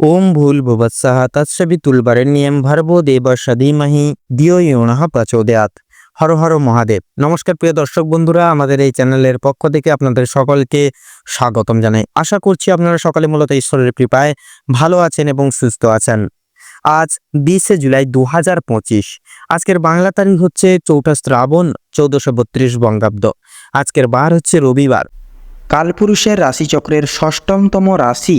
ওম ভুল ভুবৎসহ তৎসবিতুলবরেণ্যম ভর্গো দেবস্য ধীমহি, দিও ইয়নঃ প্রচোদয়াৎ। হর হর মহাদেব। নমস্কার প্রিয় দর্শক বন্ধুরা, আমাদের এই চ্যানেলের পক্ষ থেকে আপনাদের সকলকে স্বাগতম জানাই। আশা করছি আপনারা সকলে মূলত ঈশ্বরের কৃপায় ভালো আছেন এবং সুস্থ আছেন। আজ বিশে জুলাই দু হাজার পঁচিশ। আজকের বাংলা তারিখ হচ্ছে চৌঠা শ্রাবণ চৌদ্দশো বত্রিশ বঙ্গাব্দ। আজকের বার হচ্ছে রবিবার। কালপুরুষের রাশিচক্রের ষষ্ঠমতম রাশি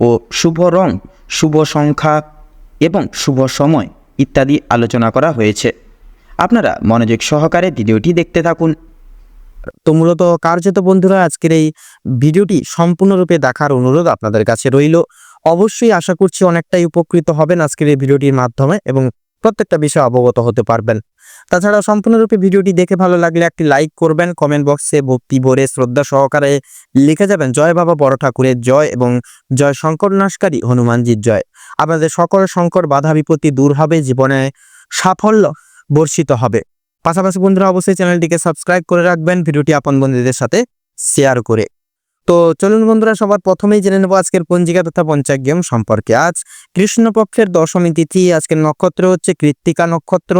ও শুভ রং, শুভ সংখ্যা এবং শুভ সময় ইত্যাদি আলোচনা করা হয়েছে। আপনারা মনোযোগ সহকারে ভিডিওটি দেখতে থাকুন। তো মূলত কার্যত বন্ধুরা, আজকের এই ভিডিওটি সম্পূর্ণরূপে দেখার অনুরোধ আপনাদের কাছে রইল। অবশ্যই আশা করছি অনেকটাই উপকৃত হবেন আজকের এই ভিডিওটির মাধ্যমে এবং প্রত্যেকটা বিষয়ে অবগত হতে পারবেন। তাছাড়া সম্পূর্ণরূপে ভিডিওটি দেখে ভালো লাগলে একটি লাইক করবেন কমেন্ট বক্সে ভক্তি ভরে শ্রদ্ধা সহকারে লিখে যাবেন, জয় বাবা বড় ঠাকুরের জয় এবং জয় শঙ্কর নাশকারী, হনুমানজির জয় আপনাদের সকল শঙ্কর বাধা বিপত্তি দূর হবে, জীবনে সাফল্য বর্ষিত হবে। পাশাপাশি বন্ধুরা, অবশ্যই চ্যানেলটিকে সাবস্ক্রাইব করে রাখবেন, ভিডিওটি আপন বন্ধুদের সাথে শেয়ার করে। তো চলুন বন্ধুরা, সবার প্রথমেই জেনে নেব আজকের পঞ্জিকা তথা পঞ্চাগ্যম সম্পর্কে। আজ কৃষ্ণপক্ষের দশমী তিথি, আজকের নক্ষত্র হচ্ছে কৃত্তিকা নক্ষত্র।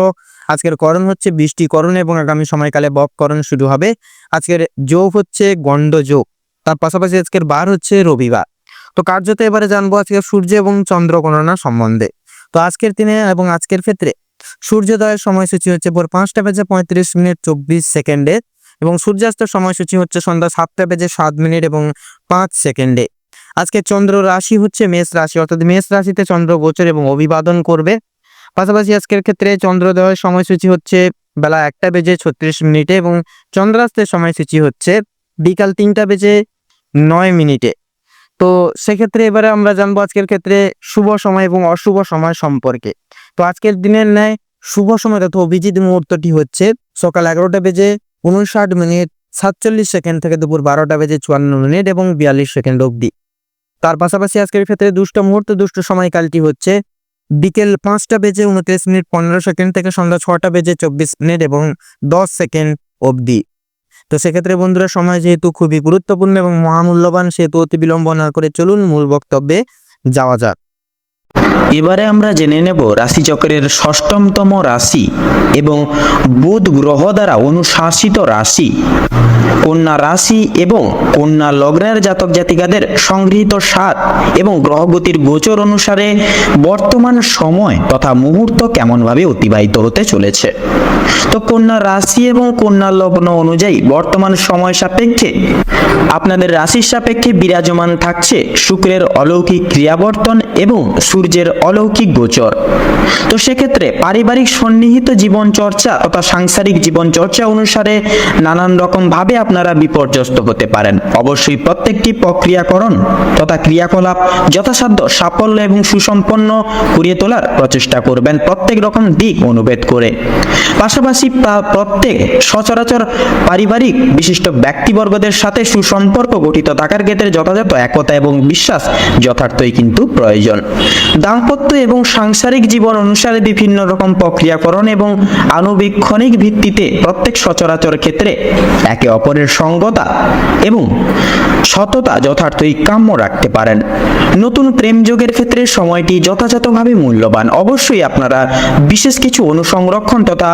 আজকের করণ হচ্ছে বৃষ্টিকরণ এবং আগামী সময়কালে বপকরণ শুরু হবে। আজকের যোগ হচ্ছে গণ্ড যোগ তার পাশাপাশি আজকের বার হচ্ছে রবিবার। তো কার্যত এবারে জানব আজকে সূর্য এবং চন্দ্র গণনা সম্বন্ধে। তো আজকের দিনে এবং আজকের ক্ষেত্রে সূর্যোদয়ের সময়সূচি হচ্ছে ভোর পাঁচটা বেজে পঁয়ত্রিশ মিনিট চব্বিশ সেকেন্ডে। এবং সূর্যাস্তের সময়সূচি হচ্ছে সন্ধ্যা সাতটা বেজে সাত মিনিট এবং পাঁচ সেকেন্ডে। আজকে চন্দ্র রাশি হচ্ছে মেষ রাশি, অর্থাৎ মেষ রাশিতে চন্দ্র গোচর এবং অভিবাদন করবে। পাশাপাশি আজকের ক্ষেত্রে চন্দ্রোদয়ের সময়সূচি হচ্ছে বেলা একটা বেজে ছত্রিশ মিনিটে এবং চন্দ্রাস্তের সময়সূচি হচ্ছে বিকাল তিনটা বেজে নয় মিনিটে। তো সেক্ষেত্রে এবারে আমরা জানব আজকের ক্ষেত্রে শুভ সময় এবং অশুভ সময় সম্পর্কে। তো আজকের দিনের ন্যায় শুভ সময় তথা অভিজিৎ মুহূর্তটি হচ্ছে সকাল এগারোটা বেজে উনষাট মিনিট, সাতচল্লিশ সেকেন্ড থেকে দুপুর বারোটা বেজে চুয়ান্ন মিনিট এবং বিয়াল্লিশ সেকেন্ড অবধি। তার পাশাপাশি আজকের ক্ষেত্রে দুষ্ট মুহূর্ত দুষ্ট সময়কালটি হচ্ছে বিকেল পাঁচটা বেজে উনত্রিশ মিনিট, পনেরো সেকেন্ড থেকে সন্ধ্যা ছটা বেজে চব্বিশ মিনিট এবং দশ সেকেন্ড অবধি। তো সেক্ষেত্রে বন্ধুরা, সময় যেহেতু খুবই গুরুত্বপূর্ণ এবং মহামূল্যবান, সেহেতু অতি বিলম্ব না করে চলুন মূল বক্তব্যে যাওয়া যাক। এবারে আমরা জেনে নেব রাশিচক্রের ষষ্ঠমতম রাশি এবং বুধ গ্রহ দ্বারা অনুশাসিত রাশি। কন্যা রাশি এবং কন্যা লগ্নের জাতক জাতিকাদের সংগৃহীত সাত এবং গ্রহগতির গোচর অনুসারে বর্তমান সময় তথা মুহূর্ত কেমনভাবে অতিবাহিত হতে চলেছে। তো কন্যা রাশি এবং কন্যা লগ্ন অনুযায়ী বর্তমান সময় সাপেক্ষে আপনাদের রাশির সাপেক্ষে বিরাজমান থাকছে শুক্রের অলৌকিক ক্রিয়াবর্তন এবং সূর্যের অলৌকিক গোচর। তো সেক্ষেত্রে পারিবারিক সন্নিহিত জীবন চর্চা তথা সাংসারিক জীবন চর্চা অনুসারে নানান রকম ভাবে আপনারা বিপর্যস্ত হতে পারেন। অবশ্যই প্রত্যেকটি প্রক্রিয়াকরণ তথা ক্রিয়াকলাপ যথাসাধ্য সাফল্য এবং সুসম্পন্ন করিয়ে তোলার প্রচেষ্টা করবেন প্রত্যেক রকম দিক অনুভেদ করে। পাশাপাশি প্রত্যেক সচরাচর পারিবারিক বিশিষ্ট ব্যক্তিবর্গদের সাথে সুসম্পর্ক গঠিত থাকার ক্ষেত্রে যথাযথ একতা এবং বিশ্বাস যথার্থই কিন্তু প্রয়োজন। দাম্পত্য এবং সাংসারিক জীবন অনুসারে বিভিন্ন রকম প্রক্রিয়াকরণ এবং আনুবীক্ষণিক ভিত্তিতে প্রত্যেক সচরাচর ক্ষেত্রে একে অপরের সঙ্গতা এবং সততা যথার্থই কাম্য রাখতে পারেন। নতুন প্রেম যোগের ক্ষেত্রে সময়টি যথাযথভাবে মূল্যবান। অবশ্যই আপনারা বিশেষ কিছু অনুসংরক্ষণ তথা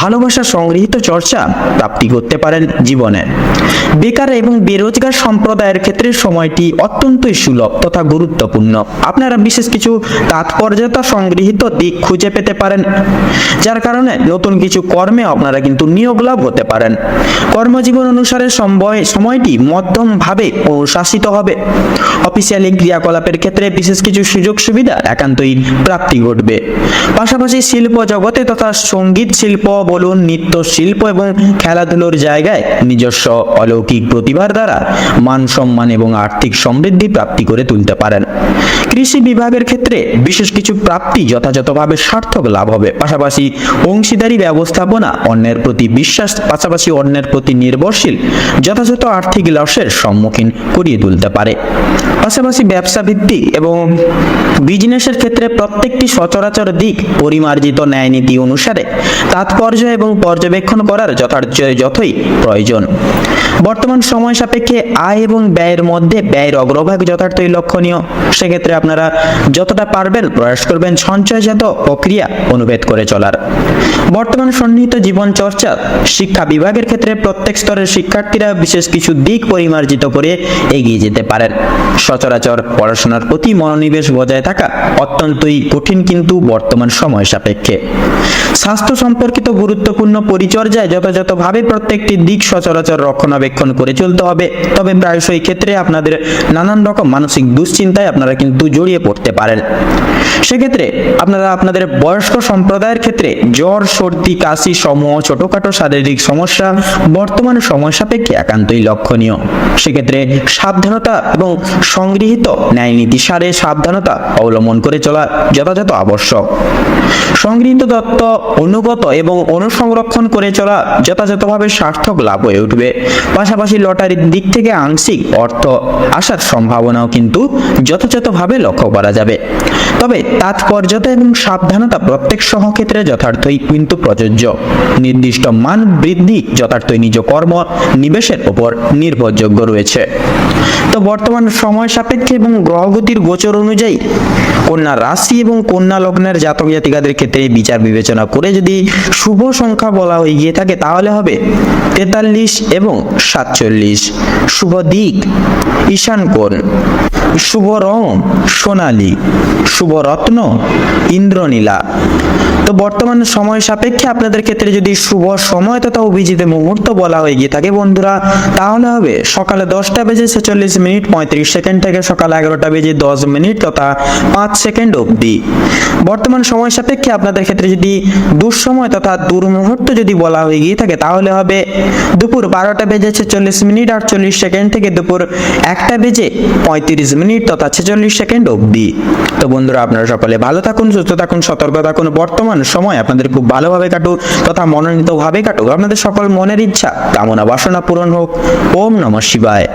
ভালোবাসা সংগৃহীত চর্চা প্রাপ্তি করতে পারেন জীবনে। বেকার এবং বেরোজগার সম্প্রদায়ের ক্ষেত্রে সময়টি অত্যন্তই সুলভ তথা গুরুত্বপূর্ণ। আপনারা বিশেষ কিছু তাৎপর্যতা সংগৃহীত দিক খুঁজে পেতে পারেন। যার কারণে নতুন কিছু কর্মে আপনারা কিন্তু নিয়োগ লাভ হতে পারেন। কর্মজীবন অনুসারে সময় সময়টি মধ্যমভাবে অনুশাসিত হবে। অফিসিয়ালি ক্রিয়াকলাপের ক্ষেত্রে বিশেষ কিছু সুযোগ সুবিধা একান্তই প্রাপ্তি ঘটবে। পাশাপাশি শিল্প জগতে তথা সংগীত শিল্প বলুন, নৃত্য শিল্প এবং খেলাধুলোর জায়গায় নিজস্ব অলৌকিক প্রতিভার দ্বারা মান সম্মান এবং আর্থিক সমৃদ্ধি প্রাপ্তি করে তুলতে পারেন। কৃষি বিভাগের ক্ষেত্রে বিশেষ কিছু প্রাপ্তি যথাযথভাবে সার্থক লাভ হবে। পাশাপাশি অংশীদারি ব্যবস্থাপনা অন্যের প্রতি বিশ্বাস, পাশাপাশি অন্যের প্রতি নির্ভরশীল, যথাযথ আর্থিক লসের সম্মুখীন করিয়ে তুলতে পারে। পাশাপাশি ব্যবসা ভিত্তিক এবং বিজনেসের ক্ষেত্রে প্রত্যেকটি সচরাচর দিক পরিমার্জিত ন্যায় নীতি অনুসারে তাৎপর্য এবং পর্যবেক্ষণ করার যথার্থ যথই প্রয়োজন। বর্তমান সময় সাপেক্ষে আয় এবং ব্যয়ের মধ্যে ব্যয়ের অগ্রভাগ যথার্থই লক্ষণীয়। সেক্ষেত্রে আপনারা যতটা পারবেন প্রয়াস করবেন সঞ্চয়জাত প্রক্রিয়া অনুভেদ করে চলার। বর্তমান সন্নিহিত জীবন চর্চা শিক্ষা বিভাগের ক্ষেত্রে প্রত্যেক স্তরের শিক্ষার্থীরা বিশেষ কিছু দিক পরিমার্জিত করে এগিয়ে যেতে পারেন। সচরাচর পড়াশোনার প্রতি মনোনিবেশ বজায় থাকা অত্যন্তই কঠিন কিন্তু বর্তমান সময় সাপেক্ষে। স্বাস্থ্য সম্পর্কিত গুরুত্বপূর্ণ পরিচর্যায় যথাযথভাবে প্রত্যেকটি দিক সচরাচর রক্ষণাবেক্ষণ করে চলতে হবে। তবে প্রায়শই ক্ষেত্রে আপনাদের নানান রকম মানসিক দুশ্চিন্তায় আপনারা কিন্তু জড়িয়ে পড়তে পারেন। সেক্ষেত্রে আপনারা আপনাদের বয়স্ক সম্প্রদায়ের ক্ষেত্রে জ্বর, সর্দি, কাশি সমূহ ছোটখাটো শারীরিক সমস্যা বর্তমান সময় সাপেক্ষে একান্তই লক্ষণীয়। সেক্ষেত্রে সাবধানতা এবং সংগৃহীত ন্যায় নীতি সারে সাবধানতা অবলম্বন করে চলা যথাযথ আবশ্যক। সংগৃহীত তত্ত্ব অনুগত এবং অনুসংরক্ষণ করে চলা যথাযথভাবে সার্থক লাভ হয়ে উঠবে। পাশাপাশি লটারির দিক থেকে আংশিক অর্থ আসার সম্ভাবনাও কিন্তু যথাযথভাবে লক্ষ্য করা যাবে। তবে তাৎপর্যতা এবং সাবধানতা প্রত্যেক সহক্ষেত্রে যথার্থই কিন্তু প্রযোজ্য। নির্দিষ্ট মান বৃদ্ধি যথার্থই নিজ কর্ম নিবেশের উপর নির্ভরযোগ্য রয়েছে। তো বর্তমান সময় সাপেক্ষে এবং গ্রহগতির গোচর অনুযায়ী কন্যা রাশি এবং কন্যা লগ্নের জাতক জাতিকাদের ক্ষেত্রে বিচার বিবেচনা করে যদি শুভ সংখ্যা বলা হয়ে গিয়ে থাকে তাহলে হবে তেতাল্লিশ এবং সাতচল্লিশ। শুভ দিক, ঈশান কোণ। শুভ রং, সোনালী। শুভ রত্ন, ইন্দ্রনীলা। তো বর্তমান সময় সাপেক্ষে আপনাদের ক্ষেত্রে যদি শুভ সময় তথা অভিজিৎ মুহূর্ত বলা হয়ে গিয়ে থাকে বন্ধুরা। তাহলে হবে সকালে দশটা বেজে ছেচল্লিশ মিনিট পঁয়ত্রিশ সেকেন্ড থেকে সকাল এগারোটা বেজে দশ মিনিট তথা পাঁচ সেকেন্ড অবধি। বর্তমান সময় সাপেক্ষে আপনাদের ক্ষেত্রে যদি দুঃসময় তথা দুর্মুহূর্ত যদি বলা হয়ে গিয়ে থাকে, তাহলে হবে দুপুর বারোটা বেজে ছেচল্লিশ মিনিট আটচল্লিশ সেকেন্ড থেকে দুপুর একটা বেজে পঁয়ত্রিশ মিনিট তথা ছেচল্লিশ সেকেন্ড অবধি। তো বন্ধুরা, আপনারা সকলে ভালো থাকুন, সুস্থ থাকুন, সতর্ক থাকুন। বর্তমান সময় আপনাদের খুব ভালোভাবে কাটুক তথা মনোনীতভাবে কাটুক। আপনাদের সকল মনের ইচ্ছা, কামনা বাসনা পূরণ হোক। ওম নমঃ শিবায়।